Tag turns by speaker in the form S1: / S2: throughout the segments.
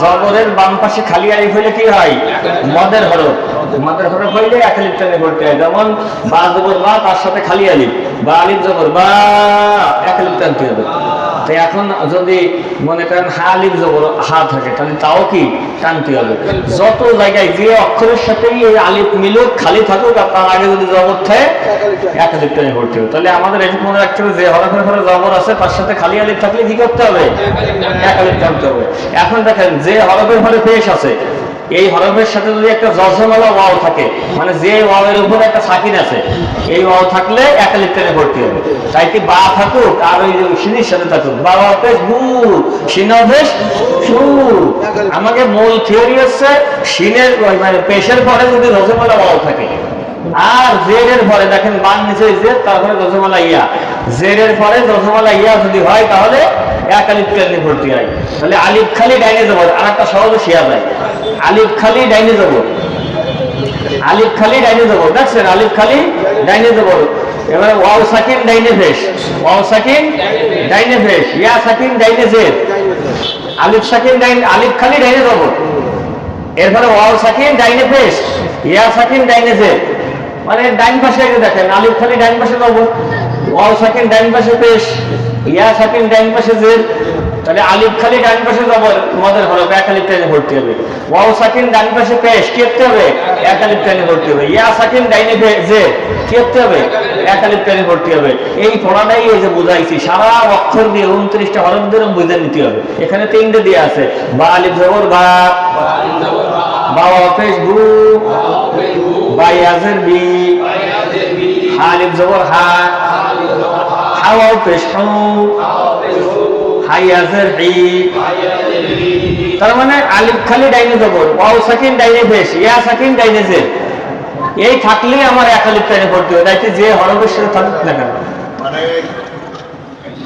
S1: জবরের বাম পাশে খালি আলিফ হইলে কি হয়? মদের হরফ। মদের হরফ হইলে এক আলিফ টানে পড়তে হয় যেমন, বা জবর বা তার সাথে খালি আলিফ। বা আলিফ জবর বা এক আলিফ টানতে হবে তো এখন যদি মনে করেন হা আলিফ জবর হা থাকে, তাহলে তাও কি টানতে হবে? যত জায়গায় যে অক্ষরের সাথেই এই আলিফ মিলুক, খালি থাকুক, আর তার আগে যদি জবর থাকে, এক আলিফ টানে পড়তে হবে। তাহলে আমাদের এটুকু মনে রাখতে হবে যে, হরফের ঘরে জবর আছে, তার সাথে খালি আলিফ থাকলে কি করতে হবে? এক আলিফ টানতে হবে। এখন দেখেন যে হরফের ঘরে পেশ আছে এই হরফের সাথে যদি একটা জজমালা ওয়াও থাকে মানে যে ওয়াওয়ের উপরে একটা সাকিন আছে, এই ওয়াও থাকলে এক আলিফ টেনে ভর্তি হবে। তাই কি বা থাকুক, আর ওই সিনির সাথে থাকুক। বা অপেশ বু সিন অপেশ সু। আমাকে মূল থিওরি হচ্ছে সিনের মানে পেশের পরে যদি রজমালা ওয়াও থাকে, আর জেড এর পরে, দেখেন বান নিচে জেড তারপরে রজমালা ইয়া। জেড এর পরে রজমালা ইয়া যদি হয়, তাহলে এক আলিফ টেনে ভর্তি হয়? তাহলে আলিফ খালি ডাইনে যাব আর একটা সহজে শিয়া যায় আলিফ খালি ডাইনে যাব। আলিফ খালি ডাইনে যাব, দেখছেন? আলিফ খালি ডাইনে যাব। এবারে ওয়াও সাকিন ডাইনে ফেস। ওয়াও সাকিন ডাইনে ফেস। ইয়া সাকিন ডাইনে জেড আলিফ সাকিন ডাইন, আলিফ খালি ডাইনে যাব। এরপরে ওয়াও সাকিন ডাইনে ফেস। ইয়া সাকিন ডাইনে জেড মানে ডাইন পাশে দেখেন, আলিফ খালি ডাইন পাশে যাব। ওয়াও সাকিন ডাইন পাশে পেশ ইয়া সাকিন ডাইন পাশে জেড তাহলে আলিফ খালি ডান পাশে জবর মদের হরফ এক আলিফ ভর্তি হবে। ওয়াও সাকিন ডান পাশে পেশ কি করতে হবে এক আলিফ ভর্তি হবে। ইয়া সাকিন ডাইনে যে কি করতে হবে এক আলিফ ভর্তি হবে। এই পড়াটাই এই যে বুঝাইছি, সারা অক্ষর দিয়ে উনত্রিশটা হরফ দিয়ে বুঝে নিতে হবে। এখানে তিনটে দিয়ে আছে, বা আলিফ জবর বা বা অপেশ বু বা ইয়াজের বি আলিফ জবর হা হাওয়া পেশ হাইয়াজের হি তার মানে আলিফ খালি ডাইনে জবর ওয়াও সাকিন ডাইনে ইয়া সাকিন ডাইনে জে এই থাকলেই আমার এক আলিফ টাইনে পড়তে হবে তাই যে হরফের সাথে থাকুক না কেন।
S2: মানে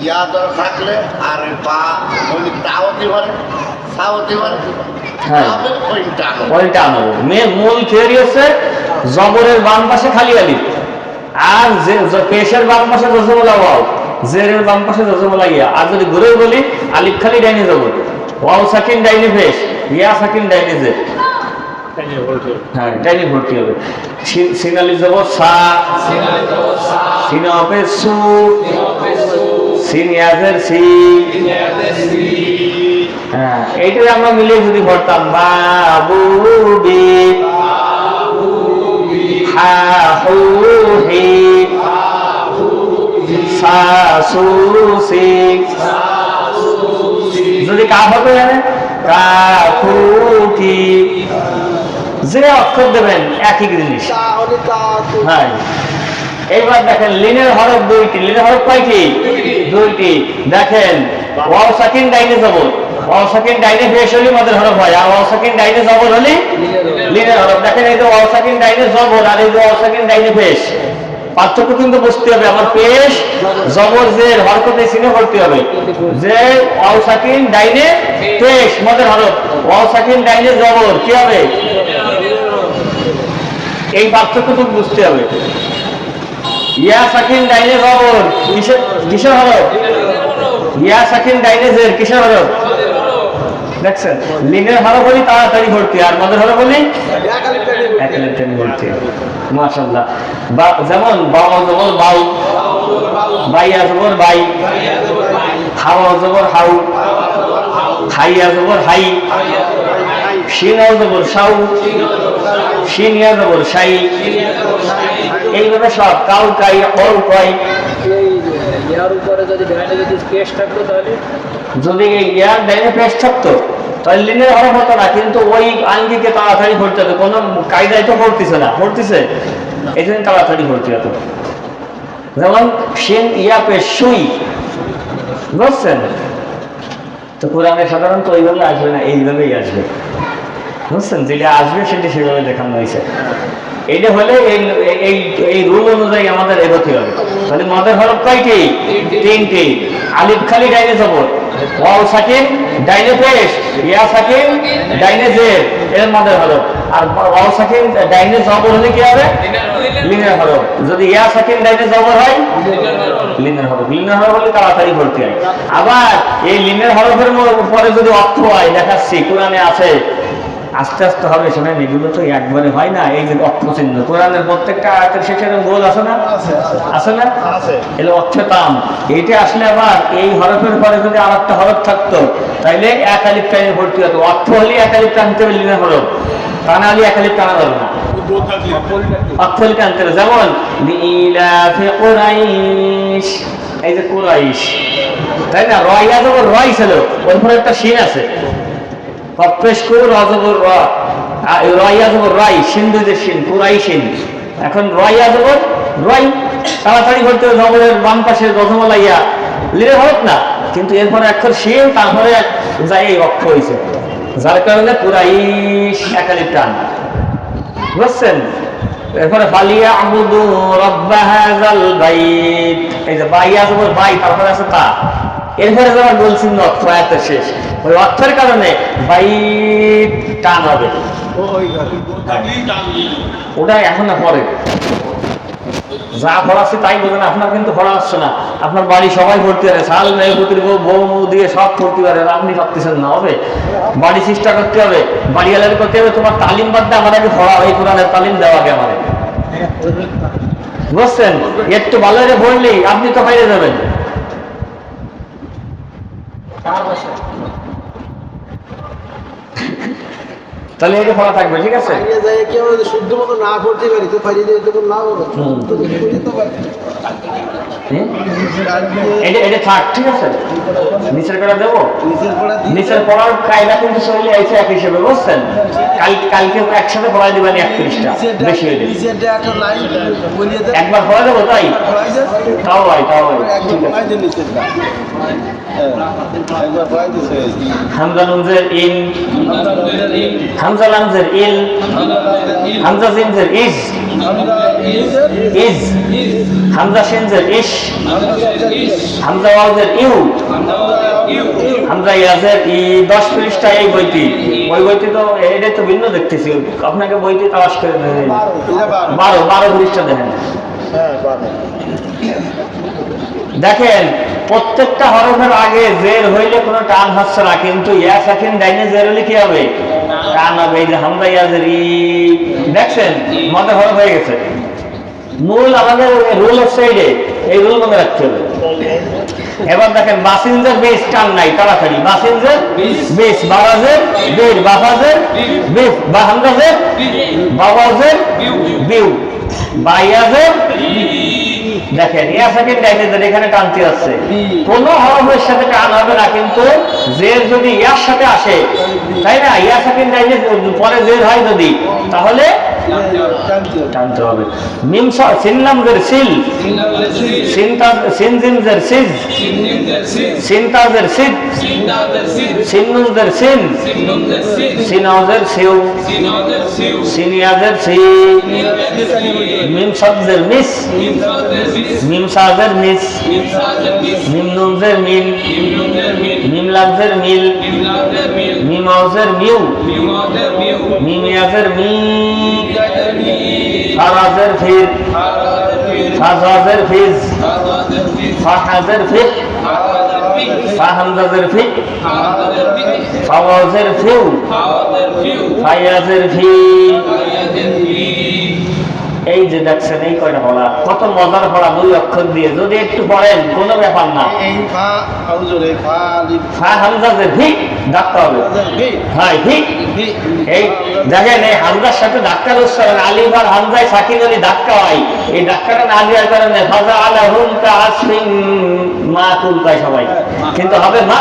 S2: ইয়া ধরে থাকলে আর বা তাও
S1: হ্যাঁ। মূল থিওরি হচ্ছে জবরের বাম পাশে খালি আলিফ। আর যে পেশের বাম পাশে জজমলা ওয়াও জেরের বাম পাশে জজমলা ইয়া। আর যদি ঘুরে বলি আলিফ খালি ডাইনে জবর ওয়াও সাকিন ডাইনে পেশ ইয়া সাকিন ডাইনে জে হ্যাঁ ডাইনে ভর্তি হবে। সিন- সিনালি জবর সা। সিনা হবে সু। সিনিয়াজের সি। হ্যাঁ আমরা মিলে যদি ভরতাম বাবুবি হা হু হি সা সু সি যদি কাফ হতো জানে কা খু কি যে অক্ষর দেবেন, একই জিনিস। হ্যাঁ এইবার দেখেন, লিনের হরফ দুইটি। লিনের হরফ কয়টি? দুইটি। দেখেন, ওয়াও সাকিন, ডাইনে জবর ডাইনে হলে মদের হয়, আর ডাইনে জবর হলে দেখেন এই ডাইনে জবর আর এই ডাইনে পার্থক্য কিন্তু বুঝতে হবে, আমার পেশ জবর করতে হবে। যে ডাইনে মদের ডাইনে বুঝতে হবে। ইয়া সাকিন ডাইনে জবর ইয়া সাকিন ডাইনে জের, কিসের হরফ? দেখছেন? লিনের হরফ হলি তাড়াতাড়ি ভর্তি, আর মদের হরফ হলি
S3: এক
S1: লিটার বা, যেমন, বাবা জবর বাউ বাইয়া জবর বাই হাওয়া জবর হাউ হাইয়া জবর হাই সিনাও জবর সাউ সিনিয়া জবর সাই, এইভাবে সব, কাউ কাই, অল
S4: এই ইয়ার উপরে যদি ডাইনে যদি স্পেস থাকতো তাহলে?
S1: যদি ইয়ার ডাইনে পেশ থাকতো তাহলে লিনের হরফ হতো না কিন্তু ওই আঙ্গিকে তাড়াতাড়ি ভরতে হবে কোনো কায়দায় তো ভরতেছে না ভরতেছে? এই জন্য তাড়াতাড়ি ভরতে হতো। যেমন সিন ইয়া পেশ সুই। বুঝছেন? তো কোরআনে সাধারণত ওইভাবে আসবে না এইভাবেই আসবে। বুঝছেন? যেটা আসবে সেটা সেভাবে দেখানো হয়েছে। এইটা হলে এই এই এই রুল অনুযায়ী আমাদের এগোতে হবে। তাহলে মদের হরফ কয়টি? তিনটি। আলিফ খালি ডাইনে জবর। ওয়াও সাকিন ডাইনে পেশ। ইয়া সাকিন ডাইনে জের। এর মদের হরফ। আর ওয়াও সাকিন ডাইনে জবর হলে কি হবে? লিনের হরফ। যদি ইয়া সাকিন ডাইনে জবর হয়? লিনের হরফ। লিনের হরফ হলে তাড়াতাড়ি ভর্তি হয়। আবার এই লিনের হরফের ম- পরে যদি অর্থ হয়, দেখাচ্ছি, কোরআনে আছে আস্তে আস্তে হবে সেখানে এগুলো তো একবারে হয় না এই যে অর্থ চিহ্ন। কোরআনের প্রত্যেকটা আয়াতের শেষে গোল আছে না? আছে না?
S2: আছে।
S1: এলো অক্ষতাম এইটা আসলে আবার এই হরফের পরে যদি আর একটা হরফ থাকতো তাইলে এক আলিফ টাইমে ভর্তি হতো। অর্থ হলে এক আলিফ টানতে হবে লিনের হরফ। তা না হলে এক আলিফ টানা যাবে না। অর্থ হলে টানতে যেমন এই যে কুরাইশ। তাই না? রয়া যখন রয় ছিল ওর পরে একটা শিন আছে। রয়া রাই সিন্ধু যে সিন পুরাই সিন এখন রয়া তাড়াতাড়ি করতে বাম পাশে হোক না, কিন্তু এরপরে এখন সিন তারপরে যাই এই অক্ষ হয়েছে যার কারণে পুরাই একালি টান। বুঝছেন? এরপরে ফালিয়া আবুদু এই যে বাইয়া জবর বাই, তারপরে আছে তা। এরপরে যারা বলছেন অর্থ আয়াতের শেষ, ওই অর্থের কারণে বাইত টান হবে। ওটা এখন না পরে। যা পড়াচ্ছে তাই বোঝেন, আপনার কিন্তু পড়া আসছে না। আপনার বাড়ি সবাই ভর্তি পারে, সাল মেয়ে, পুত্রী, বউ বউ, মৌ দিয়ে সব ভর্তি পারে আপনি ভাবতেছেন না, হবে? বাড়ি চেষ্টা করতে হবে, বাড়ি আলাদা করতে হবে, তোমার তালিম বাদ দিয়ে আমার আগে পড়া, এই কোরআনের তালিম দেওয়া আগে আমাদের বুঝছেন? একটু ভালো করে পড়লেই আপনি তো বাইরে যাবেন। তাহলে এটা পড়া থাকবে ঠিক আছে
S3: কেউ শুদ্ধ মতো না করতে পারি তো ফাইলে দিয়ে না
S1: করো।
S3: তো তো পারি।
S1: এটা থাক দেবো?
S3: নিচের
S1: পড়ার কায়দা কিন্তু আছে এক হিসেবে, বুঝছেন? একসাথে পড়াই দিবেন হামজা নুনজের হামজা ইশ হামজা ওয়াজের ইউ হামজা ইয়াজের ই দশ পৃষ্ঠা এই বইটি। ওই বইটি তো এটা তো ভিন্ন দেখতেছি। আপনাকে বইটি তালাশ করে
S3: বারো
S1: বারো পৃষ্ঠা দেখেন। দেখেন, প্রত্যেকটা হরফের আগে জের হইলে কোনো টান হচ্ছে না, কিন্তু ইয়া সাকিন ডাইনে জের হলে কি হবে? টান হবে। এই যে হামজা ইয়াজের ই, দেখছেন? মনে হরফ হয়ে গেছে। মূল আমাদের রুল হচ্ছে এই রুল মনে রাখতে হবে। এবার দেখেন বাসিনজার বেশ টান নাই, তাড়াতাড়ি। বাসিনজার বেশ বাবাজের বীর বাবাজের বিফ বা হামজাজের বাবাজের বিউ বাইয়াজের দেখেন এখানে টানতে কোন সাথে টান হবে না, কিন্তু যদি ইয়ার সাথে আসে, তাই না? পরে হয় যদি, তাহলে টানতে হবে। মিম স- সিন নামজের সিল। সিনতা সিন জিমজের সিজ। সিনতাজের সিদ সিন্নুজের সিন সিনাজের সিউ। সিনিয়াজের সি। মিম শব্দের মিস। মিম সাজের মিস। মিম নুনজের মিল। মিম লাভজের মিল। মিম আউজের মিউ। মিম ইয়াজের মি ফারাজের ফির ফাজাজের ফিজ ফাহাজের ফিক ফাহামজাজের ফিক ফাওয়াজের ফিউ ফাইয়াজের ফি এই যে দেখছেন এই কয়টা পড়া কত মজার পড়া দুই অক্ষর দিয়ে। যদি একটু পড়েন কোনো ব্যাপার না।
S3: এই ফা ফা
S1: ফা হামজাজের ডাকতে হবে। হ্যাঁ ঠিক এই দেখেন এই হামজার সাথে ধাক্কা উচ্চারণ আলিবার হামজায় সাকিন আলী হয়। এই না দেওয়ার কারণে ফাজা কা আসমিন মা তুলতায় সবাই। কিন্তু হবে মা।